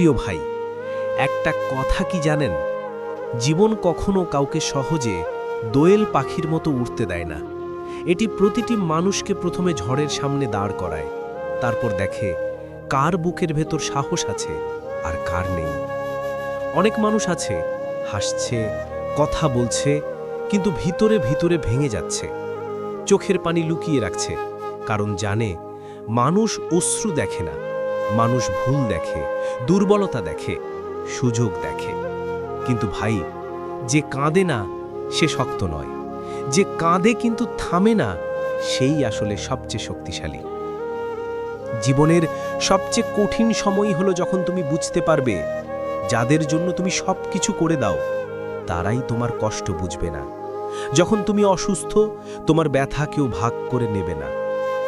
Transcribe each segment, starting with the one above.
প্রিয় ভাই, একটা কথা কি জানেন? জীবন কখনো কাউকে সহজে দোয়েল পাখির মতো উঠতে দেয় না। এটি প্রতিটি মানুষকে প্রথমে ঝড়ের সামনে দাঁড় করায়। তারপর দেখে কার বুকের ভেতর সাহস আছে আর কার নেই। অনেক মানুষ আছে, হাসছে, কথা বলছে, কিন্তু ভিতরে ভিতরে ভেঙে যাচ্ছে। চোখের পানি লুকিয়ে রাখছে, কারণ জানে মানুষ অশ্রু দেখে না। মানুষ ভুল দেখে, দুর্বলতা দেখে, সুযোগ দেখে। কিন্তু ভাই, যে কাঁদে না, সে শক্ত নয়। যে কাঁদে কিন্তু থামে না, সেই আসলে সবচেয়ে শক্তিশালী। জীবনের সবচেয়ে কঠিন সময়ই হলো যখন তুমি বুঝতে পারবে, যাদের জন্য তুমি সব কিছু করে দাও, তারাই তোমার কষ্ট বুঝবে না। যখন তুমি অসুস্থ, তোমার ব্যথা কেউ ভাগ করে নেবে না।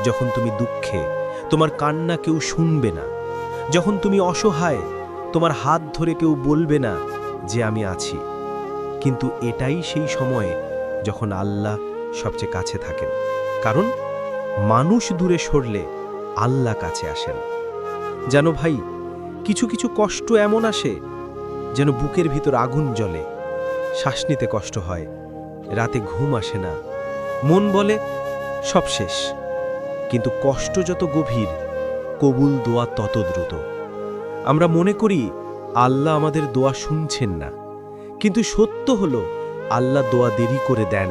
যখন তুমি দুঃখে তোমার কান্না কেউ শুনবে না। যখন তুমি অসহায়, তোমার হাত ধরে কেউ বলবে না যে আমি আছি। কিন্তু এটাই সেই সময়ে যখন আল্লাহ সবচেয়ে কাছে থাকেন। কারণ মানুষ দূরে সরলে আল্লাহ কাছে আসেন। যেন ভাই, কিছু কিছু কষ্ট এমন আসে যেন বুকের ভিতর আগুন জ্বলে। শ্বাস নিতে কষ্ট হয়, রাতে ঘুম আসে না। মন বলে, সব শেষ। কিন্তু কষ্ট যত গভীর, কবুল দোয়া তত দ্রুত। আমরা মনে করি, আল্লাহ আমাদের দোয়া শুনছেন না। কিন্তু সত্য হলো, আল্লাহ দোয়া দেরি করে দেন,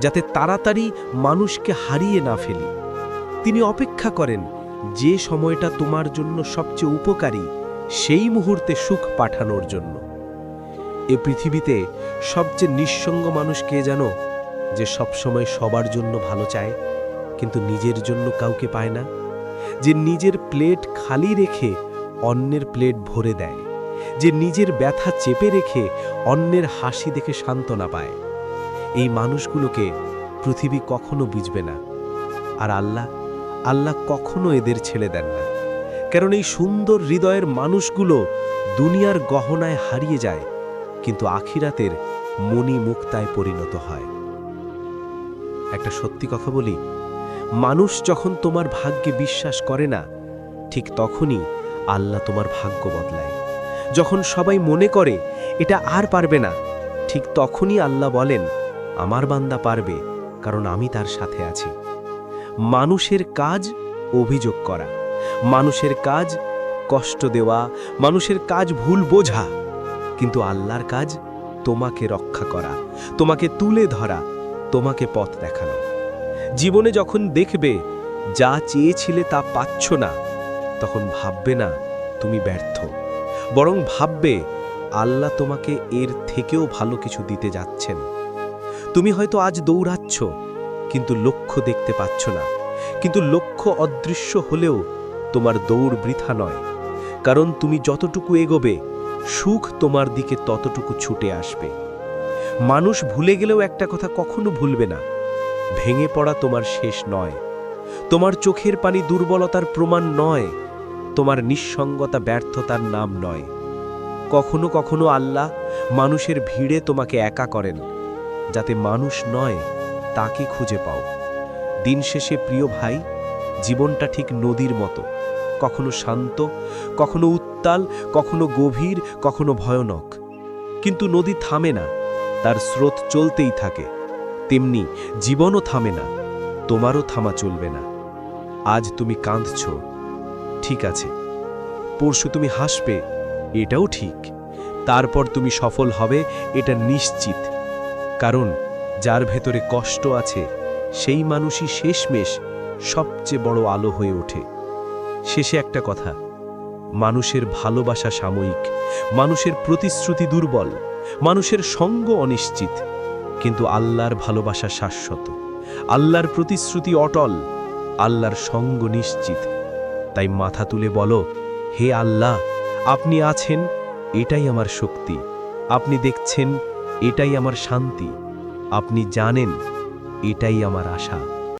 যাতে তাড়াতাড়ি মানুষকে হারিয়ে না ফেলি। তিনি অপেক্ষা করেন, যে সময়টা তোমার জন্য সবচেয়ে উপকারী, সেই মুহূর্তে সুখ পাঠানোর জন্য। এ পৃথিবীতে সবচেয়ে নিঃসঙ্গ মানুষ কে জানো, যে সবসময় সবার জন্য ভালো চায়? কিন্তু নিজের জন্য কাউকে পায় না, যে নিজের প্লেট খালি রেখে অন্যের প্লেট ভরে দেয়, যে নিজের ব্যথা চেপে রেখে অন্যের হাসি দেখে সান্ত্বনা পায়। এই মানুষগুলোকে পৃথিবী কখনো বুঝবে না। আর আল্লাহ আল্লাহ কখনো এদের ছেড়ে দেন না। কারণ এই সুন্দর হৃদয়ের মানুষগুলো দুনিয়ার গহনায় হারিয়ে যায়, কিন্তু আখিরাতের মণি মুক্তায় পরিণত হয়। একটা সত্যি কথা বলি মানুষ যখন তোমার ভাগ্যে বিশ্বাস করে না, ঠিক তখনই আল্লাহ তোমার ভাগ্য বদলায়। যখন সবাই মনে করে এটা আর পারবে না, ঠিক তখনই আল্লাহ বলেন, আমার বান্দা পারবে, কারণ আমি তার সাথে আছি। মানুষের কাজ অভিযোগ করা, মানুষের কাজ কষ্ট দেওয়া, মানুষের কাজ ভুল বোঝা, কিন্তু আল্লাহর কাজ তোমাকে রক্ষা করা, তোমাকে তুলে ধরা, তোমাকে পথ দেখানো। জীবনে যখন দেখবে যা চেয়েছিলে তা পাচ্ছ না, তখন ভাববে না তুমি ব্যর্থ। বরং ভাববে, আল্লাহ তোমাকে এর থেকেও ভালো কিছু দিতে যাচ্ছেন। তুমি হয়তো আজ দৌড়াচ্ছ, কিন্তু লক্ষ্য দেখতে পাচ্ছ না। কিন্তু লক্ষ্য অদৃশ্য হলেও তোমার দৌড় বৃথা নয়। কারণ তুমি যতটুকু এগোবে, সুখ তোমার দিকে ততটুকু ছুটে আসবে। মানুষ ভুলে গেলেও একটা কথা কখনো ভুলবে না। ভেঙে পড়া তোমার শেষ নয়। তোমার চোখের পানি দুর্বলতার প্রমাণ নয়। তোমার নিঃসঙ্গতা ব্যর্থতার নাম নয়। কখনো কখনো আল্লাহ মানুষের ভিড়ে তোমাকে একা করেন, যাতে মানুষ নয়, তাকে খুঁজে পাও। দিন শেষে প্রিয় ভাই, জীবনটা ঠিক নদীর মতো। কখনো শান্ত, কখনো উত্তাল, কখনো গভীর, কখনো ভয়ানক। কিন্তু নদী থামে না, তার স্রোত চলতেই থাকে। তেমনি জীবনও থামে না, তোমারও থামা চলবে না। আজ তুমি কাঁদছ, ঠিক আছে। পরশু তুমি হাসবে, এটাও ঠিক। তারপর তুমি সফল হবে, এটা নিশ্চিত। কারণ যার ভেতরে কষ্ট আছে, সেই মানুষই শেষমেশ সবচেয়ে বড় আলো হয়ে ওঠে। শেষে একটা কথা, মানুষের ভালোবাসা সাময়িক, মানুষের প্রতিশ্রুতি দুর্বল, মানুষের সঙ্গ অনিশ্চিত। কিন্তু আল্লাহর ভালোবাসা শাশ্বত। আল্লাহর প্রতিশ্রুতি অটল, আল্লাহর সঙ্গ নিশ্চিত। তাই মাথা তুলে বলো, হে আল্লাহ, আপনি আছেন, এটাই আমার শক্তি। আপনি দেখছেন, এটাই আমার শান্তি। আপনি জানেন, এটাই আমার আশা।